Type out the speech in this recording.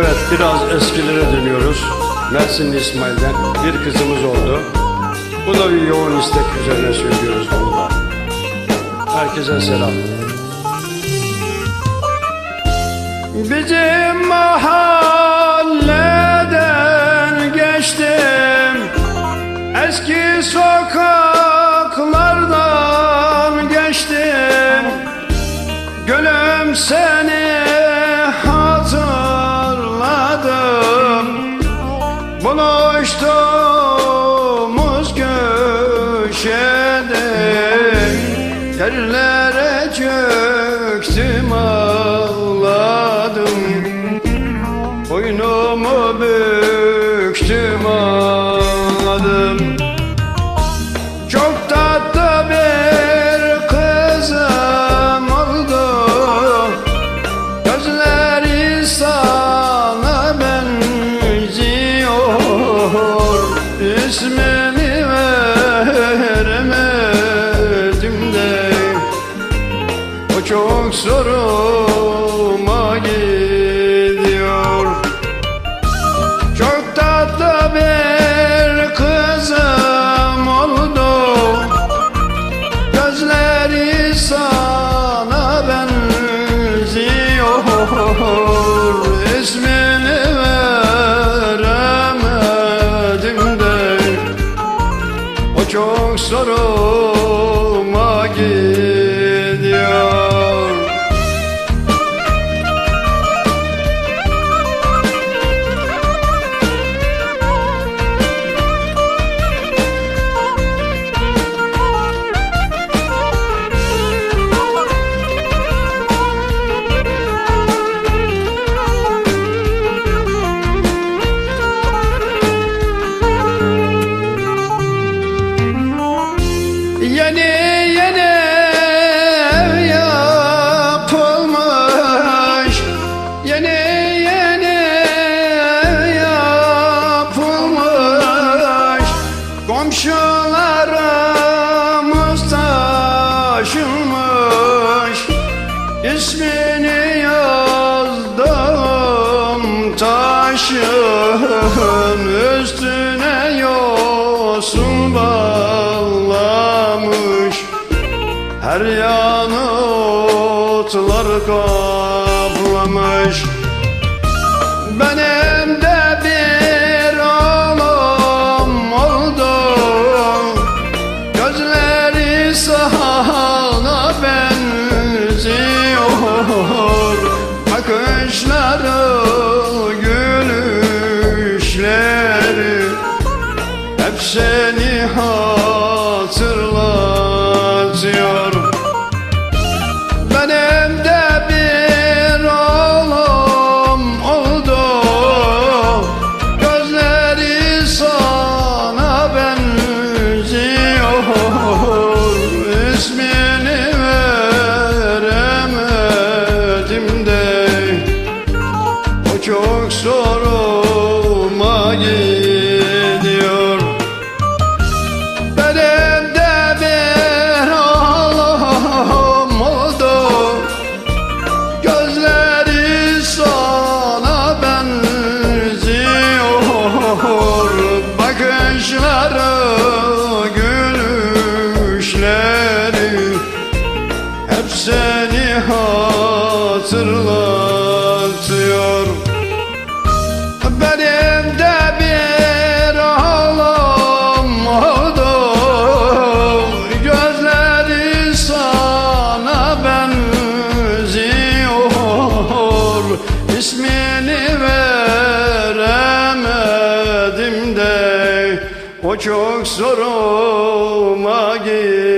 Biraz eskilere dönüyoruz. Mersinli İsmail'den bir kızımız oldu. Bu da bir yoğun istek üzerine söylüyoruz bunu da. Herkese selam. Bizim mahalleden geçtim Eski sokaklardan geçtim Gülüm seni love. Çok zoruma gidiyor Çok tatlı bir kızım oldu. Gözleri sana benziyor. İsmini veremedim de. O çok zoruma Komşularımız taşınmış. İsmini yazdım taşın üstüne yosun bağlamış. Her yanı otlar kaplamış. Benim seni hatırlatıyor O çok zoruma gidiyor